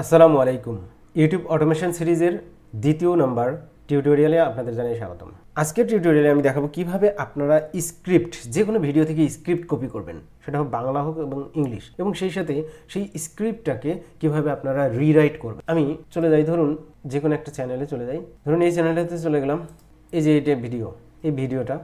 আসসালামু আলাইকুম। YouTube automation সিরিজের দ্বিতীয় নাম্বার টিউটোরিয়ালে আপনাদের জানাই স্বাগতম। আজকের টিউটোরিয়ালে আমি দেখাবো কীভাবে আপনারা স্ক্রিপ্ট যে কোনো ভিডিও থেকে স্ক্রিপ্ট কপি করবেন। সেটা হোক বাংলা হোক এবং ইংলিশ। এবং সেই সাথে সেই স্ক্রিপ্টটাকে কীভাবে আপনারা রিরাইট করবেন। আমি চলে যাই, ধরুন যে কোনো একটা চ্যানেলে চলে যাই। ধরুন এই চ্যানেলটাতে চলে গেলাম। এই যে এটা ভিডিও, এই ভিডিওটা।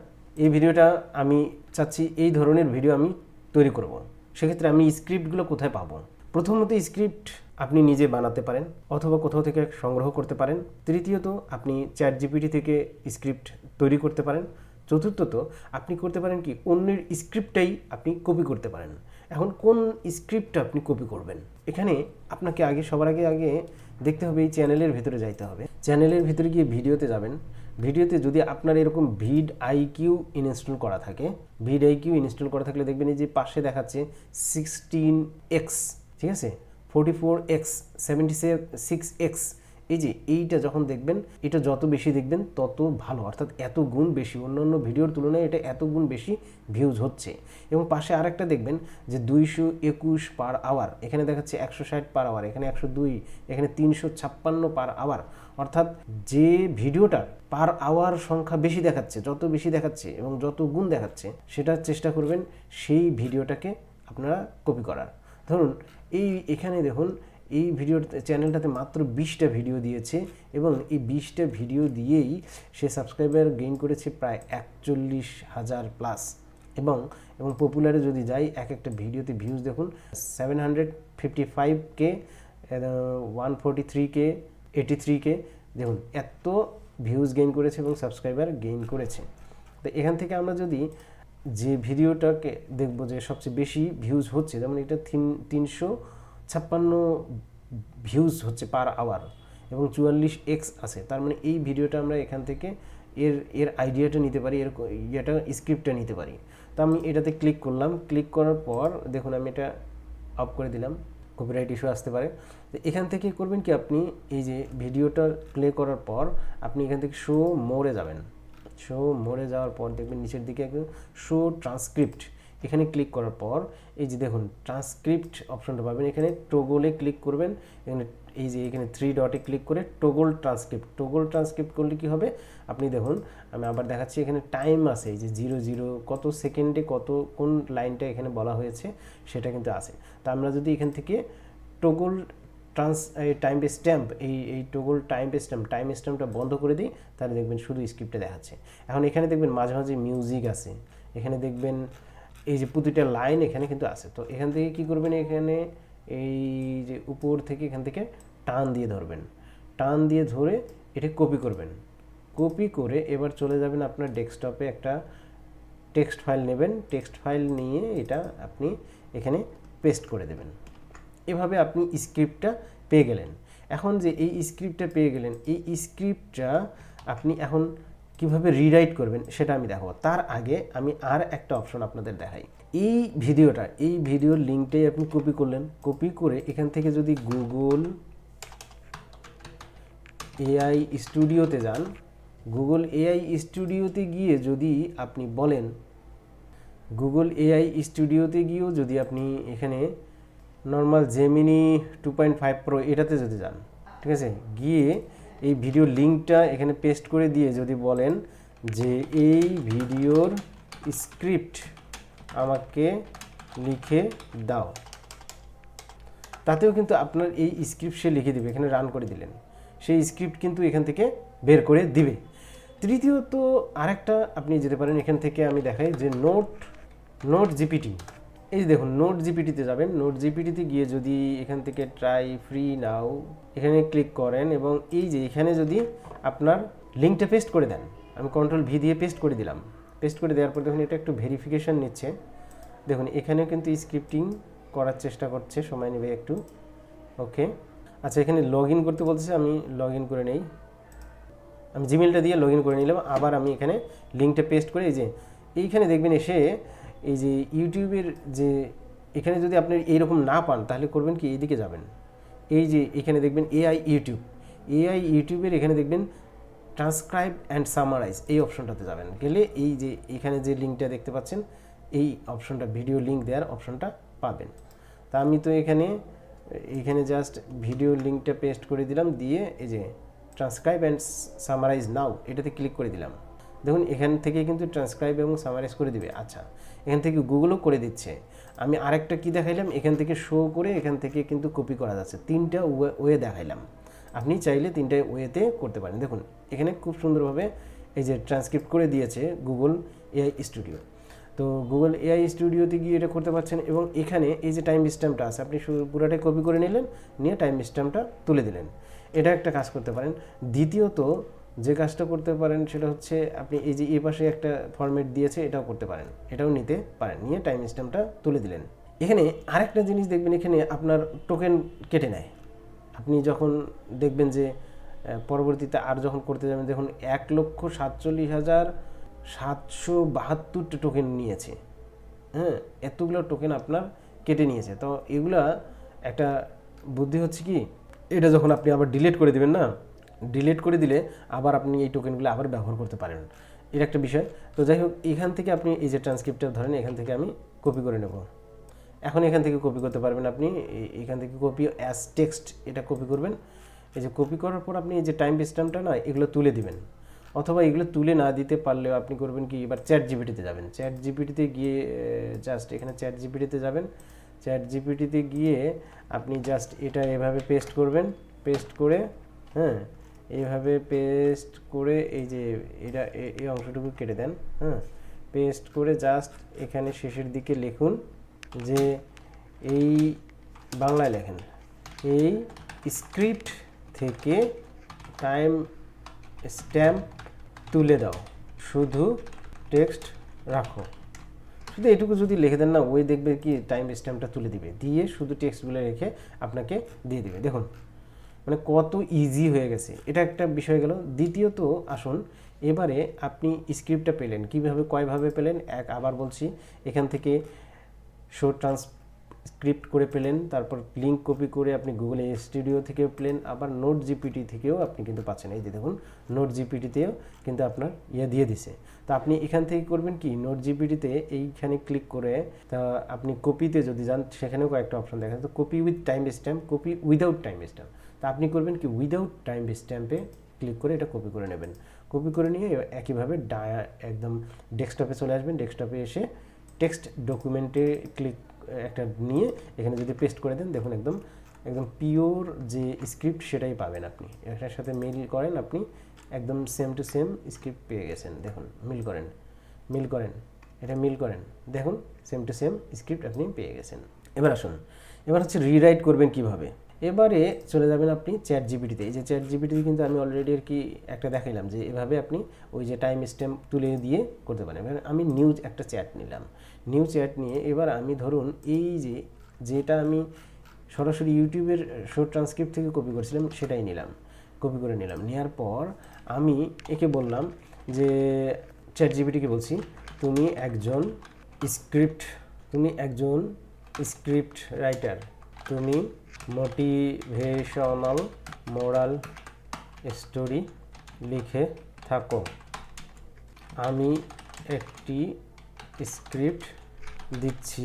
এই ভিডিওটা আমি চাচ্ছি এই ধরনের ভিডিও আমি তৈরি করব। সেক্ষেত্রে আমি স্ক্রিপ্টগুলো কোথায় পাবো? প্রথমত স্ক্রিপ্ট আপনি নিজে বানাতে পারেন অথবা কোথাও থেকে সংগ্রহ করতে পারেন। তৃতীয়ত, আপনি চ্যাট জিপিটি থেকে স্ক্রিপ্ট তৈরি করতে পারেন। চতুর্থত, আপনি করতে পারেন কি, অন্যের স্ক্রিপ্টটাই আপনি কপি করতে পারেন। এখন কোন স্ক্রিপ্টটা আপনি কপি করবেন? এখানে আপনাকে আগে, সবার আগে আগে দেখতে হবে এই চ্যানেলের ভিতরে যাইতে হবে। চ্যানেলের ভিতরে গিয়ে ভিডিওতে যাবেন। ভিডিওতে যদি আপনার এরকম ভিড আইকিউ ইনস্টল করা থাকে, ভিড আইকিউ ইনস্টল করা থাকলে দেখবেন এই যে পাশে দেখাচ্ছে সিক্সটিন এক্স ঠিক আছে? Forty four X seventy six X এই যে এইটা যখন দেখবেন, এটা যত বেশি দেখবেন, তত ভালো। অর্থাৎ এত গুণ বেশি। অন্যান্য ভিডিওর তুলনায় এটা এত গুণ বেশি ভিউজ হচ্ছে। এবং পাশে আরেকটা দেখবেন যে দুইশো একুশ পার আওয়ার এখানে দেখাচ্ছে একশো ষাট পার আওয়ার এখানে একশো দুই, এখানে তিনশো ছাপ্পান্ন পার আওয়ার অর্থাৎ যে ভিডিওটার পার আওয়ার সংখ্যা বেশি দেখাচ্ছে, যত বেশি দেখাচ্ছে এবং যত গুণ দেখাচ্ছে সেটা চেষ্টা করবেন সেই ভিডিওটাকে আপনারা কপি করার। ধরুন, এই এখানে দেখুন, এই ভিডিও চ্যানেলটাতে মাত্র বিশটা ভিডিও দিয়েছে এবং এই বিশটা ভিডিও দিয়েই সে সাবস্ক্রাইবার গেইন করেছে প্রায় একচল্লিশ হাজার প্লাস এবং এবং পপুলারে যদি যাই, এক একটা ভিডিওতে ভিউজ দেখুন seven hundred fifty five K one forty three K eighty three K দেখুন, এত ভিউজ গেইন করেছে এবং সাবস্ক্রাইবার গেইন করেছে। তো এখান থেকে আমরা যদি যে ভিডিওটাকে দেখব যে সবচেয়ে বেশি ভিউজ হচ্ছে, যেমন এটা তিন, তিনশো ছাপ্পান্ন ভিউজ হচ্ছে পার আওয়ার এবং চুয়াল্লিশ এক্স আছে। তার মানে এই ভিডিওটা আমরা এখান থেকে এর এর আইডিয়াটা নিতে পারি, এর ইয়েটা স্ক্রিপ্টটা নিতে পারি। তো আমি এটাতে ক্লিক করলাম ক্লিক করার পর দেখুন আমি এটা অফ করে দিলাম কপিরাইট ইস্যু আসতে পারে। তো এখান থেকে করবেন কি আপনি, এই যে ভিডিওটা প্লে করার পর আপনি এখান থেকে শো মোড়ে যাবেন। শো মরে যাওয়ার পর দেখবেন নিচের দিকে একদম শো ট্রান্সক্রিপ্ট এখানে ক্লিক করার পর, এই যে দেখুন ট্রান্সক্রিপ্ট অপশনটা পাবেন। এখানে টোগলে ক্লিক করবেন। এখানে, এই যে এখানে থ্রি ডটে ক্লিক করে টোগল ট্রান্সক্রিপ্ট টোগল ট্রান্সক্রিপ্ট করলে কি হবে? আপনি দেখুন, আমি আবার দেখাচ্ছি, এখানে টাইম আছে, এই যে জিরো জিরো কত সেকেন্ডে কত, কোন লাইনটা এখানে বলা হয়েছে, সেটা কিন্তু আছে। তা আমরা যদি এখান থেকে টোগল ট্রান্স এই টাইম স্ট্যাম্প এই এই টোগল টাইম স্ট্যাম্প টাইম স্ট্যাম্পটা বন্ধ করে দিই, তাহলে দেখবেন শুধু স্ক্রিপ্টে দেখাচ্ছে। এখন এখানে দেখবেন মাঝে মাঝে মিউজিক আছে। এখানে দেখবেন এই যে প্রতিটা লাইন এখানে কিন্তু আছে। তো এখান থেকে কি করবেন এখানে? এই যে উপর থেকে এখান থেকে টান দিয়ে ধরবেন। টান দিয়ে ধরে এটা কপি করবেন। কপি করে এবার চলে যাবেন আপনার ডেস্কটপে একটা টেক্সট ফাইল নেবেন। টেক্সট ফাইল নিয়ে এটা আপনি এখানে পেস্ট করে দেবেন। এভাবে আপনি স্ক্রিপ্টটা পেয়ে গেলেন। এখন যে এই স্ক্রিপ্টটা পেয়ে গেলেন, এই স্ক্রিপ্টটা আপনি এখন কীভাবে রিরাইট করবেন সেটা আমি দেখাবো। তার আগে আমি আর একটা অপশন আপনাদের দেখাই। এই ভিডিওটা, এই ভিডিওর লিঙ্কটাই আপনি কপি করলেন। কপি করে এখান থেকে যদি গুগল এআই স্টুডিওতে যান গুগল এআই স্টুডিওতে গিয়ে যদি আপনি বলেন গুগল এআই স্টুডিওতে গিয়েও যদি আপনি এখানে normal Gemini two point five pro এটাতে যদি যান, ঠিক আছে? গিয়ে এই ভিডিও লিঙ্কটা এখানে পেস্ট করে দিয়ে যদি বলেন যে এই ভিডিওর স্ক্রিপ্ট আমাকে লিখে দাও। তাতেও কিন্তু আপনার এই স্ক্রিপ্ট সে লিখে দিবে, এখানে রান করে দিলেন। সেই স্ক্রিপ্ট কিন্তু এখান থেকে বের করে দিবে। তৃতীয়ত আরেকটা আপনি যেতে পারেন, এখান থেকে আমি দেখাই যে নোট নোট জিপিটি এই যে দেখুন নোট জিপিটিতে যাবেন নোট জিপিটিতে গিয়ে যদি এখান থেকে ট্রাই ফ্রি নাও এখানে ক্লিক করেন এবং এই যে এখানে যদি আপনার লিঙ্কটা পেস্ট করে দেন, আমি কন্ট্রোল ভি দিয়ে পেস্ট করে দিলাম। পেস্ট করে দেওয়ার পর দেখুন, এটা একটু ভেরিফিকেশান নিচ্ছে। দেখুন এখানেও কিন্তু স্ক্রিপ্টিং করার চেষ্টা করছে, সময় নেবে একটু। ওকে আচ্ছা এখানে লগ ইন করতে বলতেছে, আমি লগ ইন করে নেই। আমি জিমেলটা দিয়ে লগ ইন করে নিলাম, আবার আমি এখানে লিঙ্কটা পেস্ট করে এই যে, এইখানে দেখবেন এসে এই যে ইউটিউবের যে, এখানে যদি আপনি এইরকম না পান, তাহলে করবেন কি, এইদিকে যাবেন। এই যে, এখানে দেখবেন এআই ইউটিউব এআই ইউটিউবের এখানে দেখবেন ট্রান্সক্রাইব অ্যান্ড সামারাইজ এই অপশনটাতে যাবেন। গেলে এই যে, এখানে যে লিঙ্কটা দেখতে পাচ্ছেন, এই অপশনটা ভিডিও লিঙ্ক দেওয়ার অপশনটা পাবেন। তা আমি তো এখানে এইখানে জাস্ট ভিডিও লিঙ্কটা পেস্ট করে দিলাম, দিয়ে এই যে ট্রান্সক্রাইব অ্যান্ড সামারাইজ নাও এটাতে ক্লিক করে দিলাম। দেখুন, এখান থেকে কিন্তু ট্রান্সক্রাইব এবং সামারাইজ করে দিবে। আচ্ছা এখান থেকে গুগলও করে দিচ্ছে। আমি আরেকটা কি দেখাইলাম? এখান থেকে শো করে এখান থেকে কিন্তু কপি করা যাচ্ছে। তিনটা ওয়ে দেখাইলাম। আপনি চাইলে তিনটা ওয়েতে করতে পারেন। দেখুন, এখানে খুব সুন্দরভাবে এই যে ট্রান্সক্রিপ্ট করে দিয়েছে গুগল এআই স্টুডিও তো গুগল এআই স্টুডিওতে গিয়ে এটা করতে পারছেন এবং এখানে এই যে টাইম স্ট্যাম্পটা আছে, আপনি পুরোটাই কপি করে নিলেন, নিয়ে টাইম স্ট্যাম্পটা তুলে দিলেন। এটা একটা কাজ করতে পারেন। দ্বিতীয়ত যে কাজটা করতে পারেন সেটা হচ্ছে আপনি এই যে এ পাশে একটা ফরম্যাট দিয়েছে, এটাও করতে পারেন। এটাও নিতে পারেন। নিয়ে টাইম স্ট্যাম্পটা তুলে দিলেন। এখানে আরেকটা জিনিস দেখবেন, এখানে আপনার টোকেন কেটে নেয়। আপনি যখন দেখবেন যে পরবর্তীতে আর যখন করতে যাবেন, দেখুন এক লক্ষ সাতচল্লিশ হাজার সাতশো বাহাত্তরটা টোকেন নিয়েছে। হ্যাঁ এতগুলো টোকেন আপনার কেটে নিয়েছে। তো এগুলা একটা বুদ্ধি হচ্ছে কি, এটা যখন আপনি আবার ডিলিট করে দিবেন না ডিলিট করে দিলে আবার আপনি এই টোকেনগুলো আবার ব্যবহার করতে পারেন। এর একটা বিষয়। তো যাই হোক, এখান থেকে আপনি এই যে ট্রান্সক্রিপ্টটা ধরেন, এখান থেকে আমি কপি করে নেব। এখন এখান থেকে কপি করতে পারবেন আপনি। এখান থেকে কপি অ্যাজ টেক্সট এটা কপি করবেন। এই যে কপি করার পর আপনি এই যে টাইম স্ট্যাম্পটা না, এগুলো তুলে দিবেন। অথবা এগুলো তুলে না দিতে পারলেও আপনি করবেন কি, এবার চ্যাট জিপিটিতে যাবেন। চ্যাট জিপিটিতে গিয়ে জাস্ট এখানে চ্যাট জিপিটিতে যাবেন। চ্যাট জিপিটিতে গিয়ে আপনি জাস্ট এটা এভাবে পেস্ট করবেন। পেস্ট করে হ্যাঁ এইভাবে পেস্ট করে এই যে এটা এই অংশটুকু কেটে দেন হ্যাঁ? পেস্ট করে জাস্ট এখানে শেষের দিকে লিখুন যে এই বাংলায় লেখেন, এই স্ক্রিপ্ট থেকে টাইম স্ট্যাম্প তুলে দাও, শুধু টেক্সট রাখো। শুধু এটুকু যদি লিখে দেন না, ওই দেখবে কি টাইম স্ট্যাম্পটা তুলে দিবে, দিয়ে শুধু টেক্সটগুলো রেখে আপনাকে দিয়ে দিবে। দেখুন মানে কত ইজি হয়ে গেছে। এটা একটা বিষয় গেল। দ্বিতীয়ত আসুন, এবারে আপনি স্ক্রিপ্টটা পেলেন। কীভাবে, কয়ভাবে পেলেন? এক, আবার বলছি, এখান থেকে শো ট্রান্সক্রিপ্ট করে পেলেন, তারপর লিঙ্ক কপি করে আপনি গুগল স্টুডিও থেকেও পেলেন, আবার নোট জিপিটি থেকেও আপনি কিন্তু পাচ্ছেন। এই যে দেখুন নোট জিপিটিতেও কিন্তু আপনার ইয়ে দিয়ে দিছে। তো আপনি এখান থেকে করবেন কি? নোট জিপিটিতে এইখানে ক্লিক করে, তা আপনি কপিতে যদি যান, সেখানেও কয়েকটা অপশন দেখা যায়। তো copy with time stamp copy without time stamp তা আপনি করবেন কি উইদাউট টাইম স্ট্যাম্পে ক্লিক করে এটা কপি করে নেবেন। কপি করে নিয়ে একইভাবে ডায়া একদম ডেস্কটপে চলে আসবেন। ডেস্কটপে এসে টেক্সট ডকুমেন্টে ক্লিক একটা নিয়ে এখানে যদি পেস্ট করে দেন, দেখুন একদম একদম পিওর যে স্ক্রিপ্ট সেটাই পাবেন আপনি। এটার সাথে মিল করেন, আপনি একদম সেম টু সেম স্ক্রিপ্ট পেয়ে গেছেন। দেখুন মিল করেন মিল করেন, এটা মিল করেন। দেখুন সেম টু সেম স্ক্রিপ্ট আপনি পেয়ে গেছেন। এবার আসুন, এবার হচ্ছে রিরাইট করবেন কীভাবে? এবারে চলে যাবেন আপনি চ্যাট জিপিটিতে এই যে চ্যাট জিপিটিতে কিন্তু আমি অলরেডি আর কি একটা দেখাইলাম যে এভাবে আপনি ওই যে টাইম স্ট্যাম্প তুলে দিয়ে করতে পারেন। এবার আমি নিউজ একটা চ্যাট নিলাম। নিউ চ্যাট নিয়ে এবার আমি ধরুন এই যে যেটা আমি সরাসরি ইউটিউবের শো ট্রান্সক্রিপ্ট থেকে কপি করেছিলাম, সেটাই নিলাম। কপি করে নিলাম। নেওয়ার পর আমি একে বললাম যে চ্যাট জিপিটিকে বলছি, তুমি একজন স্ক্রিপ্ট তুমি একজন স্ক্রিপ্ট রাইটার তুমি মোটিভেশনাল মোরাল স্টোরি লিখে থাকো। আমি একটি স্ক্রিপ্ট দিচ্ছি।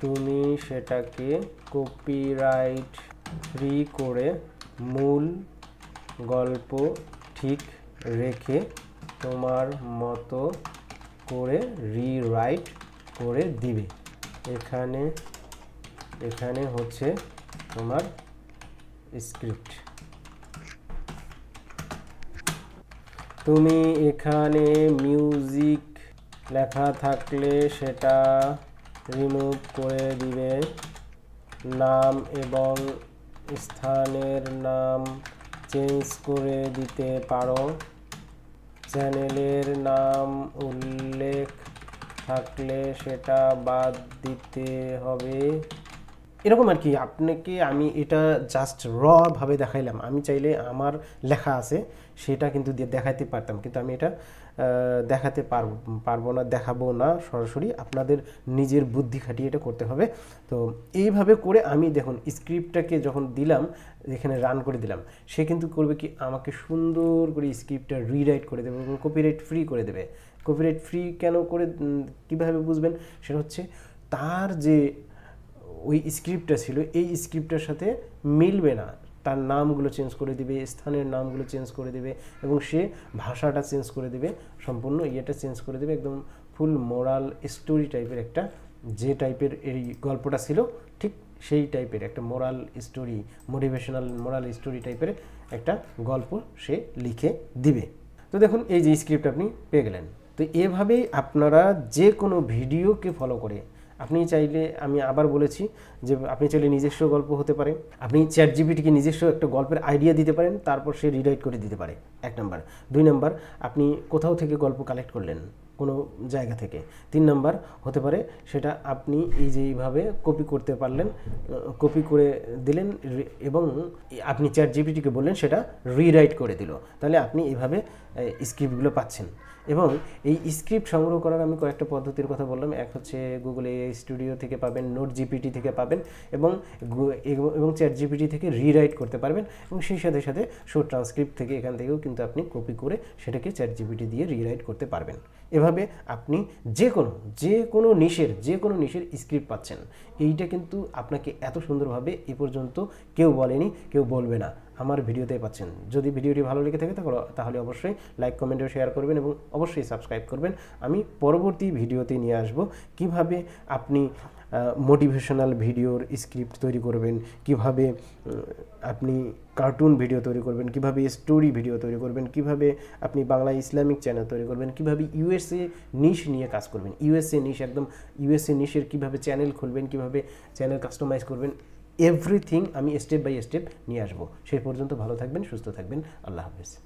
তুমি সেটাকে কপিরাইট ফ্রি করে মূল গল্প ঠিক রেখে তোমার মতো করে রিরাইট করে দিবে। এখানে এখানে হচ্ছে তোমার স্ক্রিপ্ট তুমি এখানে মিউজিক লেখা থাকলে সেটা রিমুভ করে দিবে। নাম এবং স্থানের নাম চেঞ্জ করে দিতে পারো। চ্যানেলের নাম উল্লেখ থাকলে সেটা বাদ দিতে হবে। এরকম আর কি, আপনাকে আমি এটা জাস্ট র ভাবে দেখাইলাম। আমি চাইলে আমার লেখা আছে, সেটা কিন্তু দেখাইতে পারতাম। কিন্তু আমি এটা দেখাতে পারব পারব না, দেখাবো না সরাসরি। আপনাদের নিজের বুদ্ধি খাটিয়ে এটা করতে হবে। তো এইভাবে করে আমি দেখুন স্ক্রিপ্টটাকে যখন দিলাম, এখানে রান করে দিলাম, সে কিন্তু করবে কি, আমাকে সুন্দর করে স্ক্রিপ্টটা রিরাইট করে দেবে এবং কপিরাইট ফ্রি করে দেবে। কপিরাইট ফ্রি কেন করে কীভাবে বুঝবেন? সেটা হচ্ছে, তার যে ওই স্ক্রিপ্টটা ছিল, এই স্ক্রিপ্টের সাথে মিলবে না। তার নামগুলো চেঞ্জ করে দিবে, স্থানের নামগুলো চেঞ্জ করে দিবে এবং সে ভাষাটা চেঞ্জ করে দিবে, সম্পূর্ণ ইয়েটা চেঞ্জ করে দেবে, একদম ফুল মোরাল স্টোরি টাইপের একটা, যে টাইপের এই গল্পটা ছিল, ঠিক সেই টাইপের একটা moral story motivational moral story টাইপের একটা গল্প সে লিখে দিবে। তো দেখুন, এই যে স্ক্রিপ্ট আপনি পেয়ে গেলেন। তো এভাবেই আপনারা যে কোনো ভিডিওকে ফলো করে আপনি চাইলে আমি আবার বলেছি যে আপনি চাইলে নিজস্ব গল্প হতে পারে। আপনি চ্যাট জিপিটিকে নিজস্ব একটা গল্পের আইডিয়া দিতে পারেন, তারপর সে রিরাইট করে দিতে পারে। এক নাম্বার। দুই নাম্বার, আপনি কোথাও থেকে গল্প কালেক্ট করলেন? কোনো জায়গা থেকে। তিন নাম্বার হতে পারে, সেটা আপনি এই যে এইভাবে কপি করতে পারলেন কপি করে দিলেন এবং আপনি চ্যাট জিপিটিকে বললেন, সেটা রিরাইট করে দিল। তাহলে আপনি এভাবে স্ক্রিপ্টগুলো পাচ্ছেন। এবং এই স্ক্রিপ্ট সংগ্রহ করার আমি কয়েকটা পদ্ধতির কথা বললাম। এক হচ্ছে গুগল এআই স্টুডিও থেকে পাবেন নোট জিপিটি থেকে পাবেন এবং এবং- চ্যাট জিপিটি থেকে রিরাইট করতে পারবেন এবং সেই সাথে সাথে শো ট্রান্সক্রিপ্ট থেকে এখান থেকেও কিন্তু আপনি কপি করে সেটাকে চ্যাট জিপিটি দিয়ে রিরাইট করতে পারবেন। এভাবে আপনি যে কোনো যে কোনো নিশের যে কোনো নিশের স্ক্রিপ্ট পাচ্ছেন। এইটা কিন্তু আপনাকে এত সুন্দরভাবে এ পর্যন্ত কেউ বলেনি, কেউ বলবে না। আমার ভিডিওতে পাচ্ছেন। যদি ভিডিওটি ভালো লেগে থাকে তাহলে তাহলে অবশ্যই লাইক কমেন্ট ও শেয়ার করবেন এবং অবশ্যই সাবস্ক্রাইব করবেন। আমি পরবর্তী ভিডিওতে নিয়ে আসব কীভাবে আপনি মোটিভেশনাল ভিডিওর স্ক্রিপ্ট তৈরি করবেন, কীভাবে আপনি কার্টুন ভিডিও তৈরি করবেন, কীভাবে স্টোরি ভিডিও তৈরি করবেন, কীভাবে আপনি বাংলা ইসলামিক চ্যানেল তৈরি করবেন, কীভাবে ইউএসএ নিশ নিয়ে কাজ করবেন। ইউএসএ নিশ একদম ইউএসএ নিশের কীভাবে চ্যানেল খুলবেন, কীভাবে চ্যানেল কাস্টমাইজ করবেন এভরিথিং আমি স্টেপ বাই স্টেপ নিয়ে আসব। সেই পর্যন্ত ভালো থাকবেন, সুস্থ থাকবেন। আল্লাহ হাফেজ।